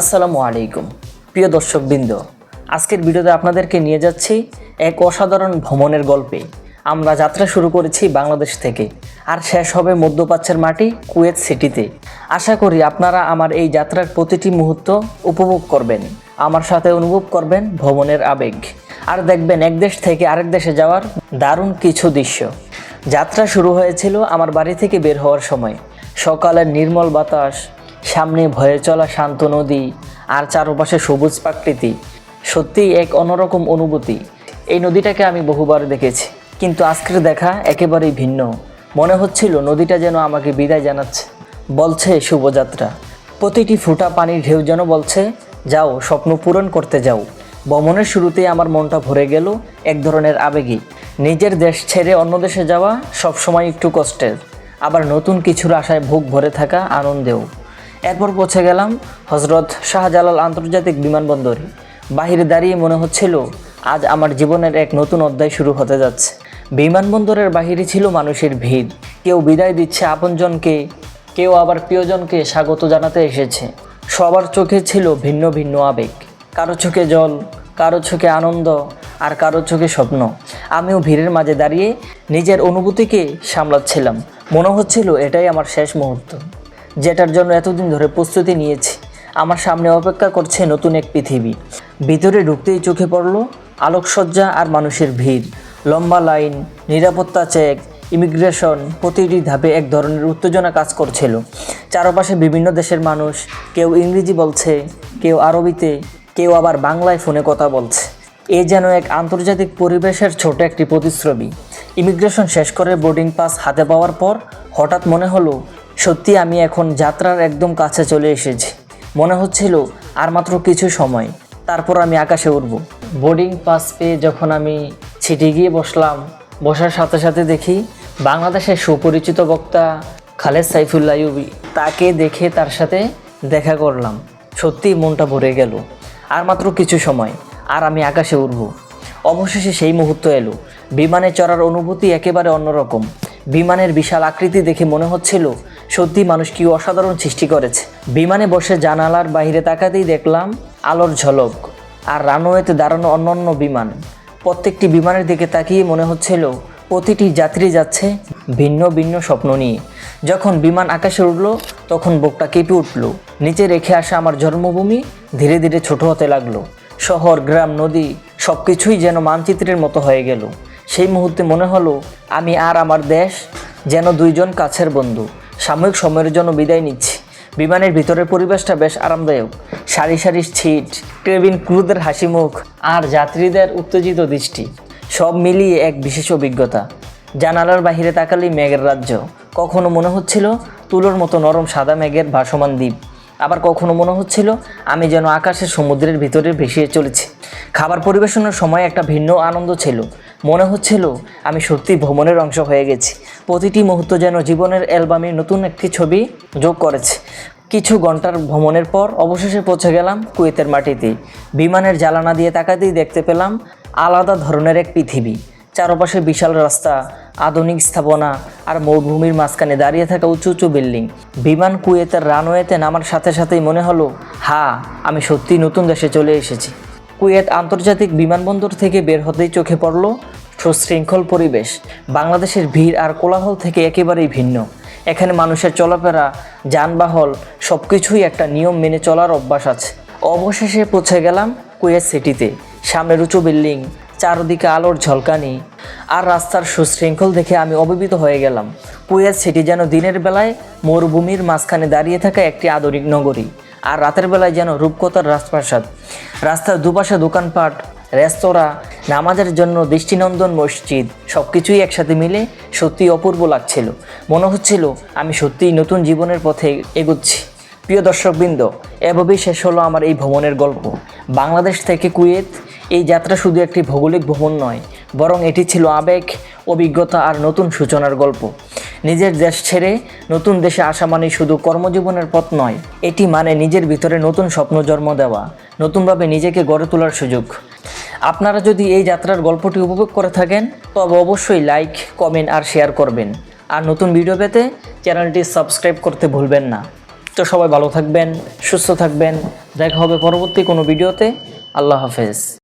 আসসালামু আলাইকুম। প্রিয় দর্শকবৃন্দ, আজকের ভিডিওতে আপনাদেরকে নিয়ে যাচ্ছি এক অসাধারণ ভ্রমণের গল্পে। আমরা যাত্রা শুরু করেছি বাংলাদেশ থেকে, আর শেষ হবে মধ্যপ্রাচ্যের মাটি কুয়েত সিটিতে। আশা করি আপনারা আমার এই যাত্রার প্রতিটি মুহূর্ত উপভোগ করবেন, আমার সাথে অনুভব করবেন ভ্রমণের আবেগ, আর দেখবেন এক দেশ থেকে আরেক দেশে যাওয়ার দারুণ কিছু দৃশ্য। যাত্রা শুরু হয়েছিল আমার বাড়ি থেকে বের হওয়ার সময়। সকালের নির্মল বাতাস সামনে ভয়ে চলা শান্ত নদী আর চারপাশে সবুজ প্রাকৃতি। সত্যিই এক অন্যরকম অনুভূতি। এই নদীটাকে আমি বহুবার দেখেছি, কিন্তু আজকের দেখা একেবারেই ভিন্ন। মনে হচ্ছিল নদীটা যেন আমাকে বিদায় জানাচ্ছে। বলছে শুভযাত্রা। প্রতিটি ফুটা পানির ঢেউ যেন বলছে, যাও, স্বপ্ন পূরণ করতে যাও। ভ্রমণের শুরুতেই আমার মনটা ভরে গেল এক ধরনের আবেগী নিজের দেশ ছেড়ে অন্য দেশে যাওয়া সবসময় একটু কষ্টের। আবার নতুন কিছুর আশায় ভোগ ভরে থাকা আনন্দেও। এরপর পৌঁছে গেলাম হজরত শাহজালাল আন্তর্জাতিক বিমানবন্দরে। বাহিরে দাঁড়িয়ে মনে হচ্ছিল আজ আমার জীবনের এক নতুন অধ্যায় শুরু হতে যাচ্ছে। বিমানবন্দরের বাহিরে ছিল মানুষের ভিড়। কেউ বিদায় দিচ্ছে আপনজনকে, কেউ আবার প্রিয়জনকে স্বাগত জানাতে এসেছে। সবার চোখে ছিল ভিন্ন ভিন্ন আবেগ। কারও চোখে জল, কারও চোখে আনন্দ, আর কারও চোখে স্বপ্ন। আমিও ভিড়ের মাঝে দাঁড়িয়ে নিজের অনুভূতিকে সামলাচ্ছিলাম। মনে হচ্ছিল এটাই আমার শেষ মুহূর্ত। যেটার জন্য এতদিন ধরে প্রস্তুতি নিয়েছি। আমার সামনে অপেক্ষা করছে নতুন এক পৃথিবী। ভিতরে ঢুকতেই চোখে পড়ল আলোকসজ্জা আর মানুষের ভিড়। লম্বা লাইন, নিরাপত্তা চেক, ইমিগ্রেশন প্রতিটি ধাপে এক ধরনের উত্তেজনা কাজ করছিল। চারপাশে বিভিন্ন দেশের মানুষ, কেউ ইংরেজি বলছে, কেউ আরবিতে, কেউ আবার বাংলায় ফোনে কথা বলছে। এ যেন এক আন্তর্জাতিক পরিবেশের ছোট একটি প্রতিশ্রবী ইমিগ্রেশন শেষ করে বোর্ডিং পাস হাতে পাওয়ার পর হঠাৎ মনে হলো সত্যি আমি এখন যাত্রার একদম কাছে চলে এসেছি। মনে হচ্ছিল আর মাত্র কিছু সময়, তারপর আমি আকাশে উঠব। বোর্ডিং পাস পেয়ে যখন আমি ছিটে গিয়ে বসলাম, বসার সাথে সাথে দেখি বাংলাদেশের সুপরিচিত বক্তা খালেদ সাইফুল্লাহ ইউবি তাকে দেখে তার সাথে দেখা করলাম। সত্যি মনটা ভরে গেল। আর মাত্র কিছু সময়, আর আমি আকাশে উঠব। অবশেষে সেই মুহূর্ত এলো। বিমানে চড়ার অনুভূতি একেবারে অন্যরকম। বিমানের বিশাল আকৃতি দেখে মনে হচ্ছিল, সত্যি মানুষ কি অসাধারণ সৃষ্টি করেছে। বিমানে বসে জানালার বাইরে তাকাতেই দেখলাম, আলোর ঝলক আর রানওয়েতে দাঁড়ানো অন্যান্য বিমান। প্রত্যেকটি বিমানের দিকে তাকিয়ে মনে হচ্ছিল, প্রতিটি যাত্রী যাচ্ছে ভিন্ন ভিন্ন স্বপ্ন নিয়ে। যখন বিমান আকাশে উঠল তখন বুকটা কেঁপে উঠল। নিচে রেখে আসা আমার জন্মভূমি ধীরে ধীরে ছোট হতে লাগল। শহর, গ্রাম, নদী সব কিছুই যেন মানচিত্রের মতো হয়ে গেল। সেই মুহূর্তে মনে হলো, আমি আর আমার দেশ যেন দুইজন কাছের বন্ধু। সাময়িক সময়ের জন্য বিদায় নিচ্ছি। বিমানের ভিতরের পরিবেশটা বেশ আরামদায়ক। সারি সারি সিট কেবিন ক্রুদের হাসি মুখ আর যাত্রীদের উত্তেজিত দৃষ্টি। সব মিলিয়ে এক বিশেষ অভিজ্ঞতা। জানালার বাহিরে তাকালেই মেঘের রাজ্য। কখনো মনে হচ্ছিল তুলোর মতো নরম সাদা মেঘের ভাসমান দ্বীপ। আবার কখনো মনে হচ্ছিল আমি যেন আকাশের সমুদ্রের ভিতরে ভেসিয়ে চলেছি। খাবার পরিবেশনের সময় একটা ভিন্ন আনন্দ ছিল। মনে হচ্ছিল, আমি সত্যি ভ্রমণের অংশ হয়ে গেছি। প্রতিটি মুহূর্ত যেন জীবনের অ্যালবামে নতুন একটি ছবি যোগ করেছে। কিছু ঘণ্টার ভ্রমণের পর অবশেষে পৌঁছে গেলাম কুয়েতের মাটিতে। বিমানের জ্বালানা দিয়ে তাকাতেই দেখতে পেলাম আলাদা ধরনের এক পৃথিবী। চারপাশে বিশাল রাস্তা, আধুনিক স্থাপনা আর মরুভূমির মাঝখানে দাঁড়িয়ে থাকা উঁচু উঁচু বিল্ডিং। বিমান কুয়েতের রানওয়েতে নামার সাথে সাথেই মনে হলো, হা, আমি সত্যিই নতুন দেশে চলে এসেছি। কুয়েত আন্তর্জাতিক বিমানবন্দর থেকে বের হতেই চোখে পড়ল সুশৃঙ্খল পরিবেশ। বাংলাদেশের ভিড় আর কোলাহল থেকে একেবারেই ভিন্ন। এখানে মানুষের চলাফেরা, যানবাহন সব কিছুই একটা নিয়ম মেনে চলার অভ্যাস আছে। অবশেষে পৌঁছে গেলাম কুয়েত সিটিতে। সামনের উঁচু বিল্ডিং, চারদিকে আলোর ঝলকানি। আর রাস্তার সুশৃঙ্খল দেখে আমি অভিভূত হয়ে গেলাম। কুয়েত সিটি যেন দিনের বেলায় মরুভূমির মাঝখানে দাঁড়িয়ে থাকা একটি আধুনিক নগরী। আর রাতের বেলায় যেন রূপকথার রাজপ্রাসাদ। রাস্তার দুপাশে দোকানপাট, রেস্তোরাঁ, নামাজের জন্য দৃষ্টিনন্দন মসজিদ সব কিছুই একসাথে মিলে সত্যি অপূর্ব লাগছিল। মনে হচ্ছিল আমি সত্যিই নতুন জীবনের পথে এগুচ্ছি। প্রিয় দর্শকবৃন্দ, এভাবেই শেষ হলো আমার এই ভ্রমণের গল্প। বাংলাদেশ থেকে কুয়েত, এই যাত্রা শুধু একটি ভৌগোলিক ভ্রমণ নয় বরং এটি ছিল আবেগ, অভিজ্ঞতা আর নতুন সূচনার গল্প। নিজের দেশ ছেড়ে নতুন দেশে আসা মানে শুধু কর্মজীবনের পথ নয়, এটি মানে নিজের ভিতরে নতুন স্বপ্ন জন্ম দেওয়া, নতুনভাবে নিজেকে গড়ে তোলার সুযোগ। আপনারা যদি এই যাত্রার গল্পটি উপভোগ করে থাকেন, তবে অবশ্যই লাইক, কমেন্ট আর শেয়ার করবেন। আর নতুন ভিডিও পেতে চ্যানেলটি সাবস্ক্রাইব করতে ভুলবেন না। তো সবাই ভালো থাকবেন, সুস্থ থাকবেন। দেখা হবে পরবর্তী কোনো ভিডিওতে। আল্লাহ হাফেজ।